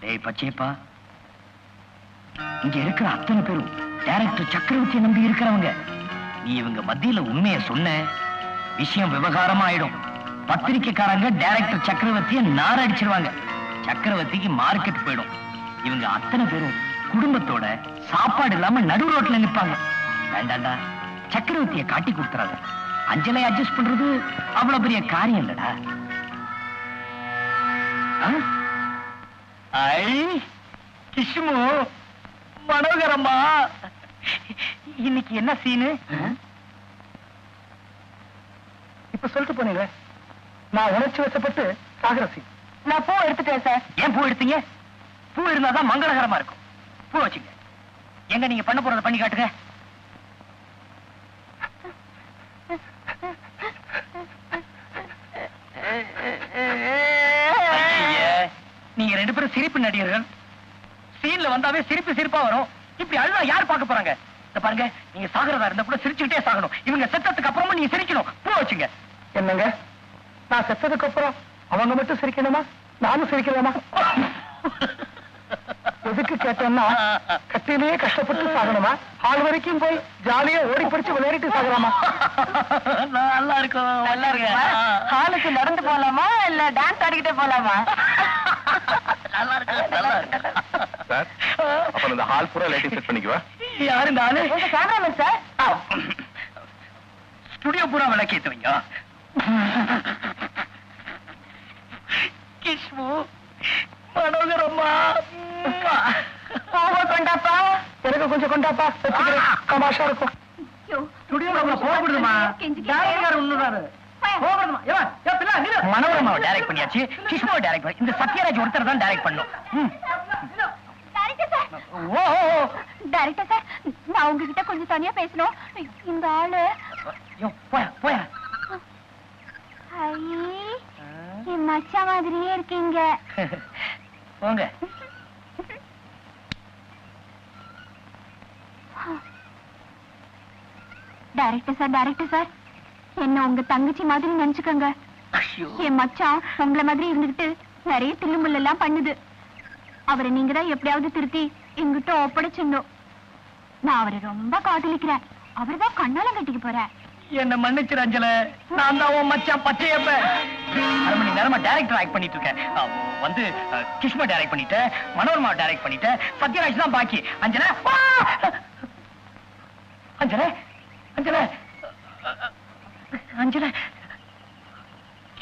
டேய் பச்சையப்பா. இங்க இருக்கிற அத்தனை பேரும் டைரக்டர் சக்கரவர்த்தியை நம்பி இருக்கிறவங்க. நீ இவங்க மத்தியில உண்மையை சொன்ன விஷயம் விவகாரம் ஆயிடும். பத்திரிக்கைக்காரங்க டைரக்டர் சக்கரவர்த்திய நார அடிச்சிருவாங்க. சக்கரவர்த்திக்கு மார்க்கெட் போயிடும். இவங்க அத்தனை பேரும் குடும்பத்தோட சாப்பாடு இல்லாம நடு ரோட்ல நிற்பாங்க வேண்டாண்டா. சக்கரவர்த்திய காட்டி கொடுத்துறாங்க அஞ்சலை அட்ஜஸ்ட் பண்றது அவ்வளவு பெரிய காரியம் இல்லடா. ஆ? ஐ கிஷ்மு மனோகரம்மா. இன்னைக்கு என்ன சீனு? இப்ப சொல்லிட்டு போனீங்க நான் உணர்ச்சி வசப்பட்டு சாகரசி நான் பூ எடுத்துட்டேன் சார். ஏன் பூ எடுத்தீங்க? பூ இருந்தாதான் மங்களகரமா இருக்கும். பூ வச்சுங்க. எங்க நீங்க பண்ண போறத பண்ணி காட்டுங்க ஐயே, நீங்க ரெண்டு பேரும் சிரிப்பு நடிகர்கள். சீன்ல வந்தாவே சிரிப்பு சிரிப்பா வரும். இப்படி அழுதா யார் பார்க்க போறாங்க? இத பாருங்க நீங்க சாகிறதா இருந்தா கூட சிரிச்சுக்கிட்டே சாகணும். இவங்க செத்ததுக்கு அப்புறமா நீங்க சிரிக்கணும். பூ வச்சுங்க. என்னங்க? நான் செத்ததுக்கு அப்புறம் அவங்க மட்டும் சிரிக்கணுமா? நானும் சிரிக்கலாமா எதுக்கு கேட்டேன்னா கட்டிலேயே கஷ்டப்பட்டு சாகணுமா? ஹால் வரைக்கும் போய் ஜாலியா ஓடி பிடிச்சு விளையாடிட்டு சாகலாமா? நல்லா இருக்கும். நல்லா இருக்கு ஹாலுக்கு நடந்து போலாமா? இல்ல டான்ஸ் ஆடிக்கிட்டே போலாமா? நல்லா இருக்கு. நல்லா இருக்கு. சார் அப்ப இந்த ஹால் பூரா லைட்டிங் செட் பண்ணிக்குவா? யாரு இந்த ஆளு? உங்க கேமராமேன் சார். ஸ்டுடியோ பூரா விளக்கேத்துவீங்க கிஷ்மு மனோகரம்மா. பூவை கொண்டாப்பா. எனக்கு கொஞ்சம் கொண்டாப்பா. வச்சுக்கிறேன். தமாஷா இருக்கும். ஸ்டுடியோல போகப்படுதுமா டேரக்டர் ஒண்ணுதாரு? போகப்படுமா மனோரமாவை டைரக்ட் பண்ணியாச்சு. கிஷ்மாவை டைரக்ட் பண்ணி. இந்த சத்யராஜ் ஒருத்தர் தான் டைரக்ட் பண்ணும். ம். ஓ. டைரக்டர் சார் நான் உங்ககிட்ட கொஞ்சம் தனியா பேசணும். இந்த ஆளு. போயா போயா. மச்சா மாதிரியே இருக்கீங்க. போங்க. டைரக்டர் சார் டைரக்டர் சார் என்ன உங்க தங்கச்சி மாதிரி நினைச்சுக்கோங்க. என் மச்சான் உங்கள மாதிரி இருந்துகிட்டு நிறைய தில்லுமுள்ள எல்லாம் பண்ணுது. அவரை நீங்க தான் எப்படியாவது திருத்தி எங்கிட்ட ஒப்படைச்சிடணும். நான் அவரை ரொம்ப காதலிக்கிறேன். அவர் தான் கண்ணாலம் கட்டிக்க போறேன் என்ன மன்னிச்சிரு அஞ்சல. நான் தான் உன் மச்சான் பச்சையப்ப. அரை மணி நேரமா டைரக்டர் ஆக்ட் பண்ணிட்டு இருக்கேன். வந்து கிஷ்மா டைரக்ட் பண்ணிட்டேன். மனோரமா டைரக்ட் பண்ணிட்டேன். சத்யராஜ் தான் பாக்கி. அஞ்சல! அஞ்சல. அஞ்சல. அஞ்சல.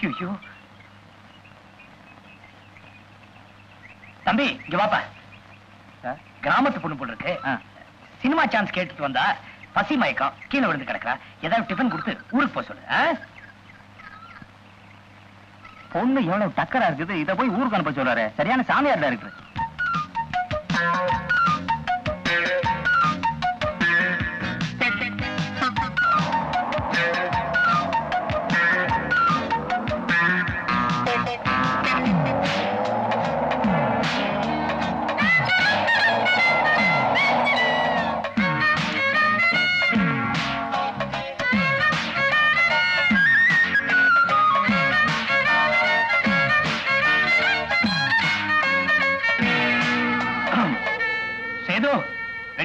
ஐயோ. தம்பி இங்க வாப்பா. கிராமத்து பொண்ணு போல இருக்கு. சினிமா சான்ஸ் கேட்டுட்டு வந்தா பசி மயக்கம். கீழே விழுந்து கிடக்குறா. ஏதாவது டிஃபன் கொடுத்து ஊருக்கு போக சொல்லு? பொண்ணு எவ்வளவு டக்கரா இருக்குது இத போய் ஊருக்கு அனுப்ப சொல்றாரு. சரியான சாமியார் இருக்கு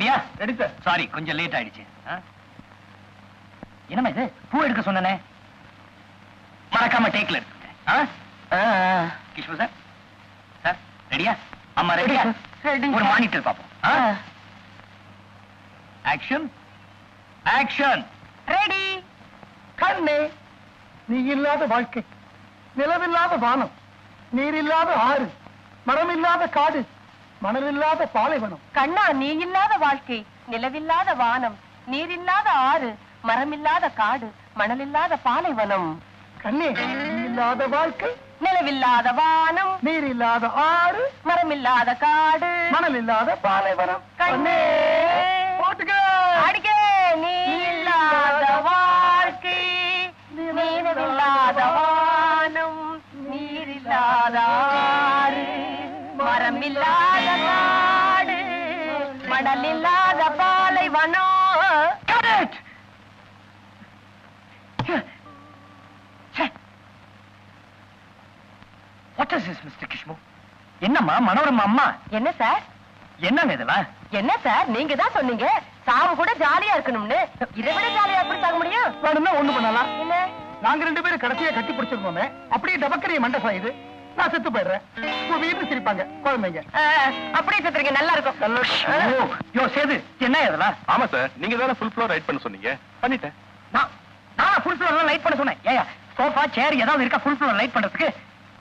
ரெடியா ரெடி சார் சாரி கொஞ்சம் லேட் ஆயிடுச்சு. ஆ? என்னம்மா இது? பூ எடுக்க சொன்னனே. மறக்காம டேக்ல எடுத்துங்க ஆ? கிஷ்மு சார் சார் ரெடியா அம்மா ரெடியா ஒரு. மானிட்டர் பாப்போம் ஆக்ஷன் ஆக்ஷன் ரெடி கண்ணே நீ இல்லாத வாழ்க்கை. நிலவில்லாத வானம். நீரில்லாத ஆறு. மரமில்லாத காடு. மணலில்லாத பாலைவனம். கண்ணா நீ இல்லாத வாழ்க்கை நிலவில்லாத வானம் நீரில்லாத ஆறு மரமில்லாத காடு மணலில்லாத பாலைவனம். கண்ணே இல்லாத வாழ்க்கை நிலவில்லாத வானம் நீர் இல்லாத ஆறு மரமில்லாத காடு மணல் இல்லாத பாலைவனம் கண்ணே. Got it! What is this, Mr. Kishmo? என்னம்மா மனோரமா அம்மா? என்ன சார் என்னங்க இதெல்லாம்? என்ன சார் நீங்க தான் சொன்னீங்க. சாவு கூட ஜாலியா இருக்கணும்னு. இதை விட ஜாலியா எப்படி சாக முடியும்? வேணும்னா ஒண்ணு பண்ணலாம். என்ன? நாங்க ரெண்டு பேரும் கடைசியா கட்டி பிடிச்சிருந்தோமே அப்படியே டபக்கரிய மண்டை சாயுது நான் செத்து போயிடுறேன். உங்க வீட்டு சிரிப்பாங்க குழந்தைங்க. அப்படியே செத்துறீங்க நல்லா இருக்கும் யோ சேது என்ன இதெல்லாம் ஆமா சார். நீங்க தானே ஃபுல் ஃப்ளோர் ரைட் பண்ண சொன்னீங்க. பண்ணிட்டேன். நான் நான் ஃபுல் ஃப்ளோர் லைட் பண்ண சொன்னேன். ஏயா சோஃபா சேர் ஏதாவது இருக்கா ஃபுல் ஃப்ளோர் லைட் பண்றதுக்கு?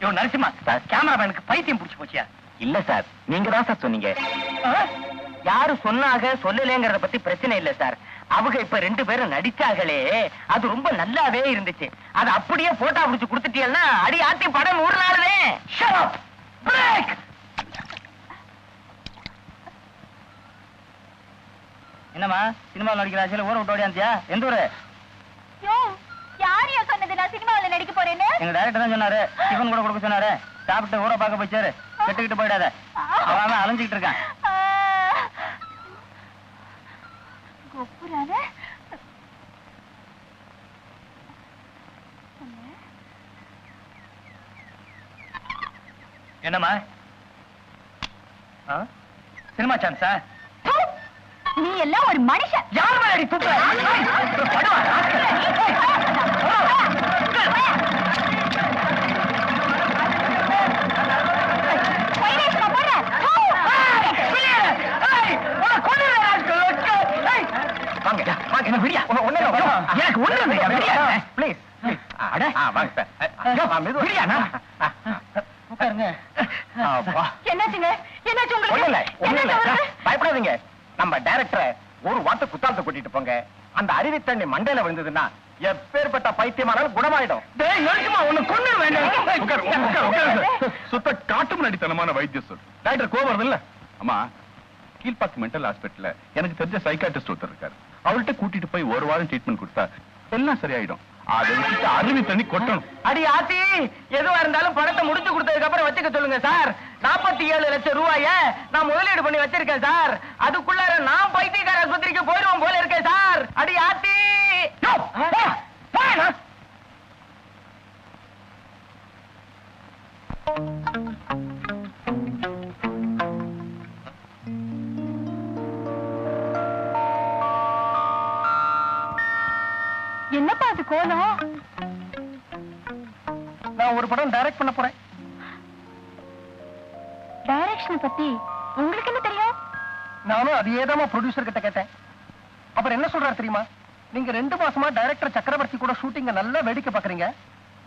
யோ நரசிம்மா கேமராமேனுக்கு பைத்தியம் பிடிச்சு போச்சியா? இல்ல சார். நீங்க தான் சார் சொன்னீங்க? யாரு சொன்னாக சொல்லலங்கிறத பத்தி பிரச்சனை இல்ல சார். அவங்க இப்ப ரெண்டு பேரும் நடிச்சாங்களே அது ரொம்ப நல்லாவே இருந்துச்சு. அது அப்படியே போட்டோ பிடிச்சு கொடுத்துட்டீங்கன்னா அடி ஆத்தி படம் ஒரு! Break! என்னம்மா சினிமாவில் நடிக்கிற ஆசையில ஊரை விட்டு ஓடியாந்தியா எந்த ஊரு? யோ யார் யா சொன்னது? நான் சினிமாவுல நடிக்க போறேன்னு? எங்க டைரக்டர் தான் சொன்னாரு. டிஃபன் கூட கொடுக்க சொன்னாரு. சாப்பிட்டு ஊரை பார்க்க போயிச்சாரு கெட்டுக்கிட்டு போயிடாத. அவன் அலைஞ்சிக்கிட்டு இருக்கான். ஆ. கொப்புறான என்னம்மா? சினிமா சான்ஸா. நீ எல்லாம் ஒரு மனுஷன். யார் மேல அடி துப்புற? ஏய், படுவா, ராஸ்கல். வைரேஷ்மா போற தூ. ஏய், வெளியே. ஏய், உன்னை கொன்னுடுறேன், ராஸ்கல். ஏய். வாங்க, வாங்க, என்ன விடியா? வா. எனக்கு ஒண்ணு இல்லையா, விடியா? ப்ளீஸ் அட. வாங்க சார் யோ, விடியாண்ணா? உட்காருங்க. அப்பா. என்னாச்சுங்க என்னாச்சு உங்களுக்கு ஒண்ணும் இல்ல ஒண்ணும் இல்ல என்னாச்சு அவருக்கு? பயப்படாதீங்க நம்ம டைரக்டரை ஒரு வாட்ட குத்தாலத்தை கூட்டிட்டு போங்க அந்த அருவி தண்ணி மண்டையில விழுந்ததுன்னா எப்பேற்பட்ட பைத்தியமானாலும் குணமாயிடும். சுத்த காட்டு நடித்தனமான வைத்தியம் சார் டாக்டர் கோவம் இல்ல அம்மா கீழ்பாக்கு மென்டல் ஹாஸ்பிட்டல்ல எனக்கு தெரிஞ்ச சைக்காட்ரிஸ்ட் ஒருத்தர் இருக்காரு அவர்கிட்ட கூட்டிட்டு போய் ஒரு வாரம் ட்ரீட்மெண்ட் கொடுத்தா எல்லாம் சரியாயிடும். அதை விட்டுட்டு அருவி தண்ணி கொட்டணும். அடி ஆத்தி எதுவா இருந்தாலும் பணத்தை முடிச்சு கொடுத்ததுக்கு அப்புறம் வச்சுக்க சொல்லுங்க சார். நாற்பத்தி ஏழு லட்சம் ரூபாய நான் முதலீடு பண்ணி வச்சிருக்கேன் சார். அதுக்குள்ளார நான் பைத்தியக்கார ஆஸ்பத்திரிக்கு போயிருவோம் போல இருக்கேன் சார். அடி ஆத்தி. யோ, போ, கோலம்? நான் ஒரு படம் டைரக்ட் பண்ண போறேன். டைரக்ஷனை பத்தி உங்களுக்கு என்ன தெரியும்? நானும் அதே தான் ப்ரொடியூசர் கிட்ட கேட்டேன். அப்புறம் என்ன சொல்றாரு தெரியுமா? நீங்க ரெண்டு மாசமா டைரக்டர் சக்கரவர்த்தி கூட ஷூட்டிங்க நல்லா வேடிக்கை பாக்குறீங்க.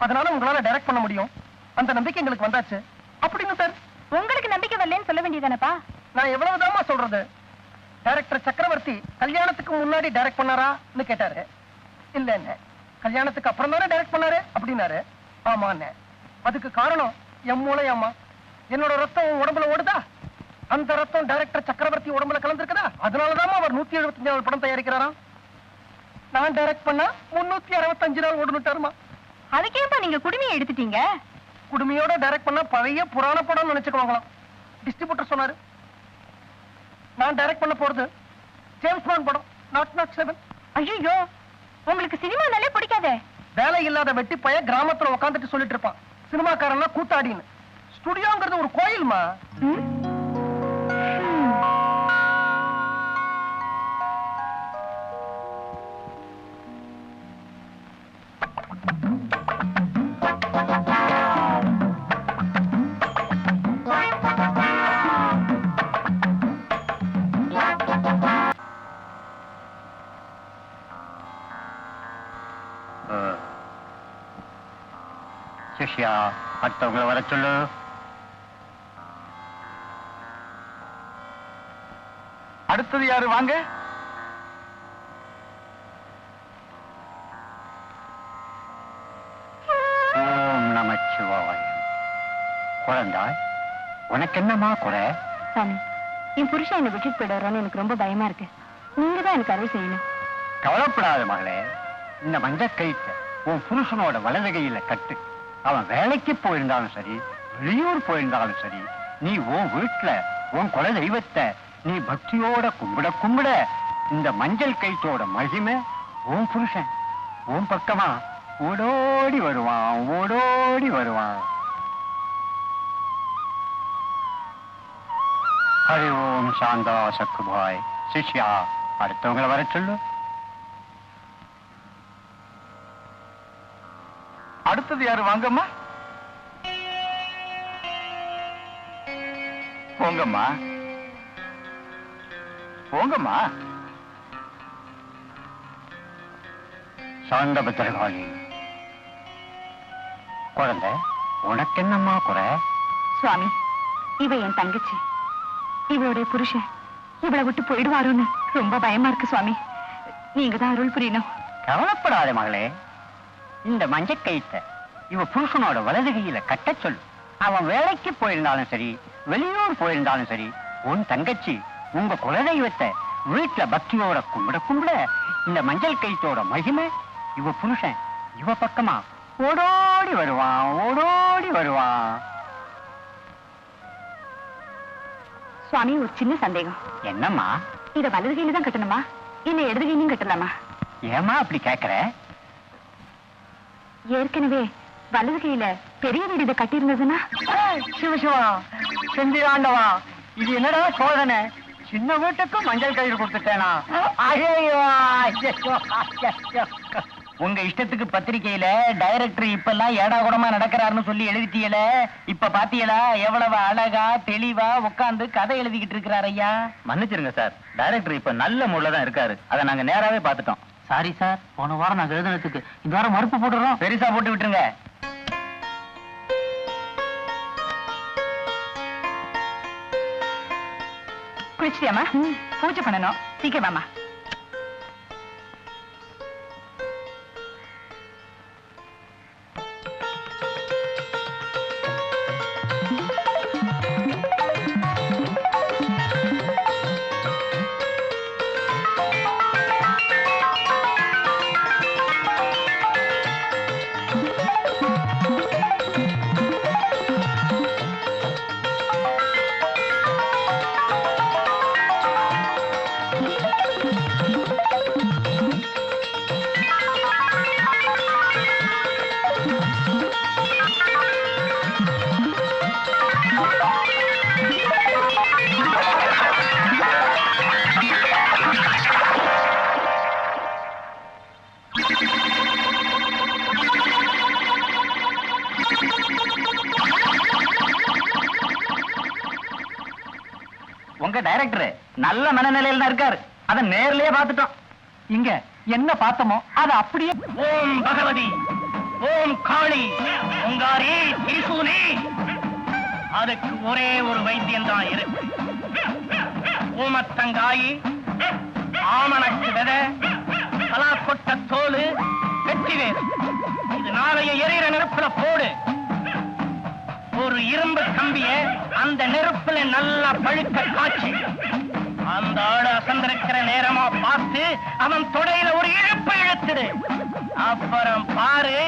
அதனால உங்களால டைரக்ட் பண்ண முடியும். அந்த நம்பிக்கை எங்களுக்கு வந்தாச்சு. அப்படின்னு சார் உங்களுக்கு நம்பிக்கை வரலன்னு சொல்ல வேண்டியதானப்பா? நான் எவ்வளவுதாம்மா சொல்றது? டைரக்டர் சக்கரவர்த்தி கல்யாணத்துக்கு முன்னாடி டைரக்ட் பண்ணாரான்னு கேட்டாரு. இல்லன்னு. கல்யாணத்துக்கு அப்புறம் தானே டைரக்ட் பண்ணாரு? அப்படின்னாரு. ஆமான்னு அதுக்கு காரணம் என் மூளை அம்மா என்னோட ரத்தம் உடம்புல ஓடுதா? அந்த ரத்தம் டைரக்டர் சக்கரவர்த்தி உடம்புல கலந்துருக்குதா? அதனாலதான் அவர் நூத்தி எழுபத்தஞ்சு நாள் படம் தயாரிக்கிறாராம். நான் டைரக்ட் பண்ணா முன்னூத்தி அறுபத்தஞ்சு நாள் ஓடுனுட்டாருமா அதுக்கேப்பா நீங்க குடுமையை எடுத்துட்டீங்க? குடுமையோட டைரக்ட் பண்ணா பழைய புராண படம் நினைச்சுக்குவாங்களாம். டிஸ்ட்ரிபியூட்டர் சொன்னாரு. நான் டைரக்ட் பண்ண போறது ஜேம்ஸ் பாண்ட் படம் நாட் நாட் செவன் ஐயோ உங்களுக்கு சினிமானாலே பிடிக்காதே. வேலை இல்லாத வெட்டி பைய கிராமத்துல உட்காந்துட்டு சொல்லிட்டு இருப்பான். சினிமாக்காரன்னா கூத்தாடின்னு. ஸ்டுடியோங்கிறது ஒரு கோயில்மா. ம்? ம். சிஷ்யா அடுத்தவங்களை வர சொல்லு. அடுத்தது யாரு? வாங்க. ஓம் நமச்சிவாய குழந்தாய் உனக்கு என்னமா குறை? சாமி என் புருஷன் என்னை விட்டுட்டு போயிடுவாரோன்னு எனக்கு ரொம்ப பயமா இருக்கு. நீங்க தான் எனக்கு அருள் செய்யணும். கவலைப்படாத மகளே இந்த மஞ்ச கயிற்ற உன் புருஷனோட வலது கையில கட்டு. அவன் வேலைக்கு போயிருந்தாலும் சரி வெளியூர் போயிருந்தாலும் சரி நீ உன் வீட்டுல உன் குல தெய்வத்தை நீ பக்தியோட கும்பிட கும்பிட இந்த மஞ்சள் கைத்தோட மகிமை உன் புருஷன் உன் பக்கமா ஓடோடி வருவான் ஓடோடி வருவான். ஹரி ஓம் சாந்தா சக்குபாய் சிஷ்யா அடுத்தவங்களை வர சொல்லு. அடுத்தது யாரு? வாங்கம்மா போங்கம்மா. போங்கம்மா. சாந்த பத்திரகாளி. குழந்தை உனக்கு என்னம்மா குறை? சுவாமி இவ என் தங்கச்சி. இவளுடைய புருஷன் இவளை விட்டு போயிடுவாரோன்னு ரொம்ப பயமா இருக்கு சுவாமி. நீங்க தான் அருள் புரியணும். கவலைப்படாத மகளே. இந்த மஞ்சள் கயித்தை இவ புருஷனோட வலது கையில கட்டச் சொல்லு. அவன் வேலைக்கு போயிருந்தாலும் சரி வெளியூர் போயிருந்தாலும் சரி உன் தங்கச்சி உங்க குலதெய்வத்தை வீட்டுல பக்தியோட கும்பிட கும்பிட இந்த மஞ்சள் கயித்தோட மகிமை இவ புருஷன் இவ பக்கமா ஓடோடி வருவான் ஓடோடி வருவான் சுவாமி ஒரு சின்ன சந்தேகம். என்னம்மா? இத வலது கையில தான் கட்டணுமா? இல்ல இடது கையிலும் கட்டலாமா? ஏமா அப்படி கேக்குற? ஏற்கனவே வலது கையில பெரிய வீடு இதை கட்டி இருந்ததுன்னா சிவசிவா செந்திராண்டவா இது என்னடா சோதனை? சின்ன வீட்டுக்கு மஞ்சள் கயிறு கொடுத்துட்டேனா? உங்க இஷ்டத்துக்கு பத்திரிக்கையில டைரக்டர் இப்பெல்லாம் ஏடா கூடமா நடக்கிறாருன்னு சொல்லி எழுதிட்டீல இப்ப பாத்தீங்களா? எவ்வளவு அழகா தெளிவா உட்கார்ந்து கதை எழுதிக்கிட்டு இருக்கிறார் ஐயா? மன்னிச்சிருங்க சார். டைரக்டர் இப்ப நல்ல மூட்ல தான் இருக்காரு. அதை நாங்க நேராவே பார்த்துட்டோம். சாரி சார் போன வாரம் நாங்க எழுதுனதுக்கு இந்த வாரம் மறுப்பு போட்டுறோம். பெருசா போட்டு விட்டுருங்க. குளிச்சிட்டியாமா பூஜை பண்ணணும். சீக்கிரமாமா உங்க நல்ல மனநிலையில தான் இருக்காரு. அதை நேர்லயே பார்த்துட்டோம். இங்க என்ன பார்த்தோமோ அது அப்படியே ஓம் பகவதி ஓம் காளி உங்காரி திரிசூனி. அதுக்கு ஒரே ஒரு வைத்தியம் தான் இருக்கு. ஊமத்தங்காயி ஆமணக்கு விதை பலாக்கொட்ட தோல் வெற்றிவேல் இது நாளைய எரியிற நெருப்புல போடு. ஒரு இரும்பு கம்பிய அந்த நெருப்புல நல்லா பழுக்க காய்ச்சி அந்த ஆடு அசந்திருக்கிற நேரமா பார்த்து அவன் தொடையில ஒரு இழுப்பு இழுத்துடு. அப்புறம் பாரு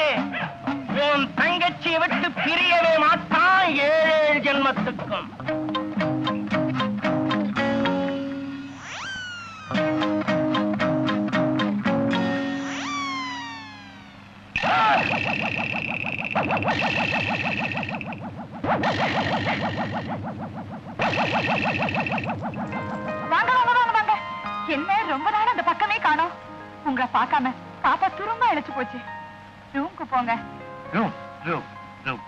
உன் தங்கச்சியை விட்டு பிரியவே மாட்டான் ஏழு ஜென்மத்துக்கும். வாங்க என்ன ரொம்ப நாள் அந்த பக்கமே காணோம். உங்களை பார்க்காம பாப்பா துரும்ப இழைச்சு போச்சு. ரூம்க்கு போங்க. Room room room.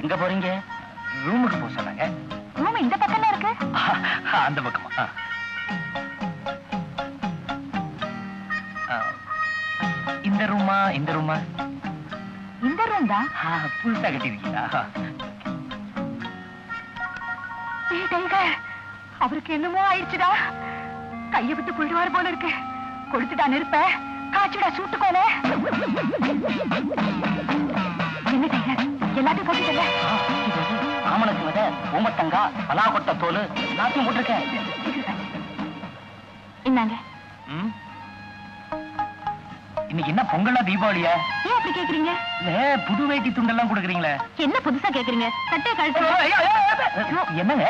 எங்க போறீங்க? ரூமுக்கு போக சொன்னாங்க. ரூம் இந்த பக்கம்ல இருக்கு. அந்த பக்கமா. இந்த ரூமா இந்த ரூமா? இந்த ரூம் தான் புதுசா கட்டிருக்கீங்களா? ஏங்க அவருக்கு என்னமோ ஆயிடுச்சுடா. கைய விட்டு போயிடுவார் போல இருக்கு. கொடுத்துட்டா நெருப்ப. காய்ச்சிடா சூட்டுக்கோல. என்ன டைகர் எல்லாத்தையும் போட்டுட்டல ஆமணக்கு வித ஊமத்தங்கா பலாக்கொட்டை தோல் எல்லாத்தையும் போட்டிருக்கேன். ம்? இன்னைக்கு என்ன பொங்கலா தீபாவளியா? ஏன் அப்படி கேக்குறீங்க? புது வேட்டி துண்டெல்லாம் கொடுக்குறீங்களே. என்ன புதுசா கேக்குறீங்க? சட்டையை கழட்டு ஐயோ, என்னங்க?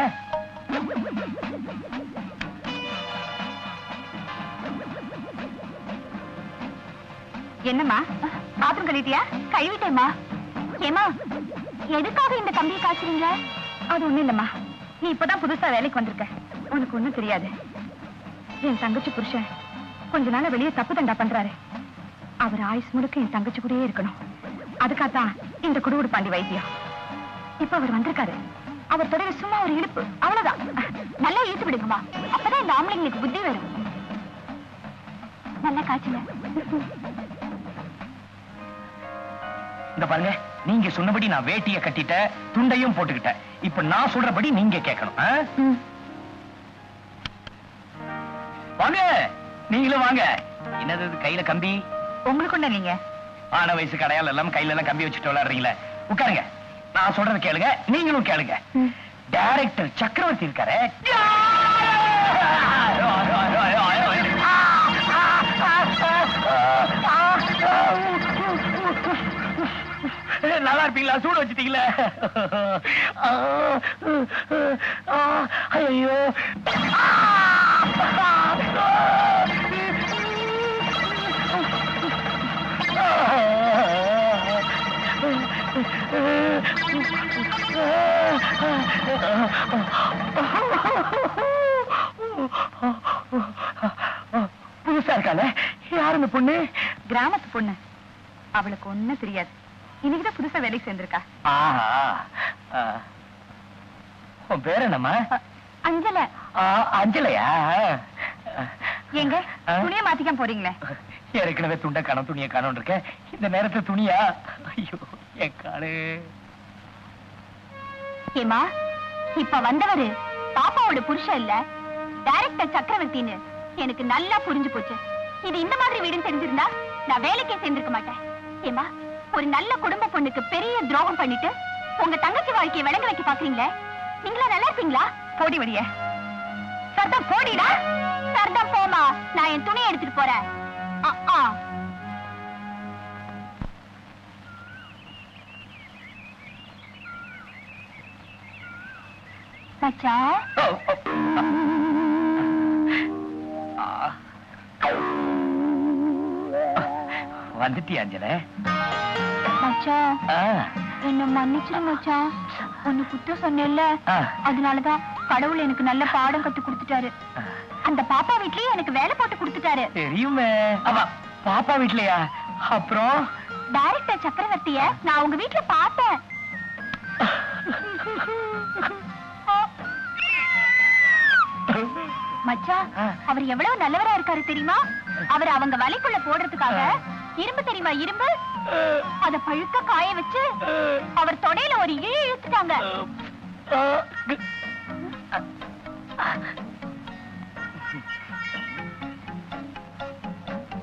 என்னம்மா? பாத்ரூம் கழிட்டியா கை விட்டேம்மா. ஏமா எதுக்காக இந்த கம்பியை காய்ச்சுறீங்க? அது ஒண்ணும் இல்லம்மா. நீ இப்பதான் புதுசா வேலைக்கு வந்திருக்க. உனக்கு ஒண்ணும் தெரியாது. என் தங்கச்சி புருஷன் கொஞ்ச நாள வெளியே தப்பு தண்டா பண்றாரு. அவர் ஆயுஸ் முழுக்க என் தங்கச்சி கூடயே இருக்கணும். அதுக்காகத்தான் இந்த குடுகுடு பாண்டி வைத்தியம் இப்ப அவர் வந்திருக்காரு. அவர் தொடர சும்மா ஒரு இழுப்பு அவ்வளவுதான். நல்லா இழுத்து விடுங்கம்மா. அப்பதான் இந்த ஆம்பளைங்களுக்கு புத்தி வரும். நல்லா காய்ச்சுங்க. இந்த பாருங்க நீங்க சொன்னபடி நான் வேட்டிய கட்டிட்டேன் துண்டையும் போட்டுக்கிட்டேன். இப்ப நான் சொல்றபடி நீங்க கேட்கணும். வாங்க நீங்களும் வாங்க. என்னது கையில கம்பி? உங்களுக்கு ஒண்ணு இல்லைங்க ஆன வயசு கடையால் எல்லாம் கையில எல்லாம் கம்பி வச்சுட்டு விளையாடுறீங்களே. உட்காருங்க. நான் சொல்றது கேளுங்க. நீங்களும் கேளுங்க. டைரக்டர் சக்கரவர்த்தி இருக்காரு. நல்லா இருப்பீங்களா? சூடு வச்சுட்டீங்களா. ஐயோ. புதுசா இருக்கால யார் இந்த பொண்ணு? கிராமத்து பொண்ணு. அவளுக்கு ஒண்ணும் தெரியாது. இன்னைக்குதான் புதுசா வேலைக்கு சேர்ந்திருக்கா. உன் பேர் என்னம்மா? அஞ்சல. அஞ்சலையா? எங்க? துணிய மாத்திக்காம போறீங்களே. ஏற்கனவே துண்ட காணும் துணியை காணும் இருக்க இந்த நேரத்துல துணியா? ஐயோ என் காலு. ஏமா இப்ப வந்தவரு பாப்பாவோட புருஷன் இல்ல டைரக்டர் சக்கரவர்த்தின்னு எனக்கு நல்லா புரிஞ்சு போச்சு. இது இந்த மாதிரி வீடுன்னு தெரிஞ்சிருந்தா நான் வேலைக்கே சேர்ந்திருக்க மாட்டேன். ஏமா ஒரு நல்ல குடும்ப பொண்ணுக்கு பெரிய துரோகம் பண்ணிட்டு உங்க தங்கச்சி வாழ்க்கையை விளங்க வைக்க பாக்குறீங்களே? நீங்களா நல்லா இருப்பீங்களா? போடி வடிய. சர்தம் போடிடா. சர்தம் போமா நான் என் துணியை எடுத்துட்டு போறேன். ஆ. வந்துட்டியா அஞ்சல? மச்சான் ஆ. என்ன மன்னிச்சிரு மச்சான் ஒன்னு குத்த சொன்னேல்ல ஆ. அதனாலதான் கடவுள் எனக்கு நல்ல பாடம் கத்து கொடுத்துட்டாரு. அந்த பாப்பா வீட்லயே எனக்கு வேலை போட்டு கொடுத்துட்டாரு. தெரியுமே. பாப்பா வீட்லயா? அப்புறம்? டைரக்டர் சக்கரவர்த்திய நான் உங்க வீட்ல பார்த்தேன். மச்சான் ஆ. அவர் எவ்வளவு நல்லவரா இருக்காரு தெரியுமா? அவர் அவங்க வலைக்குள்ள போடுறதுக்காக இரும்பு தெரியுமா இரும்பு? அத பழுக்க காய வச்சு அவர் தொடையில ஒரு இழு இழுத்துட்டாங்க.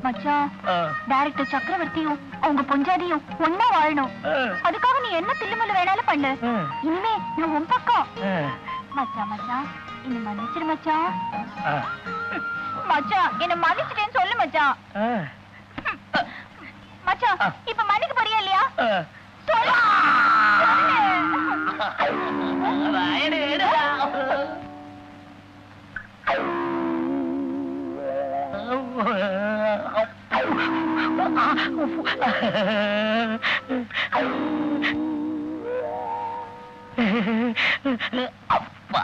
மச்சான். டைரக்டர் சக்கரவர்த்தியும் அவங்க பொஞ்சாதியும் ஒன்னா வாழணும். அதுக்காக நீ என்ன தில்லுமுள்ளு வேணாலும் பண்ணு. இனிமே நான் உன் பக்கம். மச்சான் மச்சான் என்ன மன்னிச்சிரு மச்சான் ஆ. மச்சான் என்ன மன்னிச்சிட்டேன்னு சொல்லு மச்சான் ஆ. மச்சான். இப்ப மன்னிக்க போறியா இல்லையா. சொல்லு அப்பா.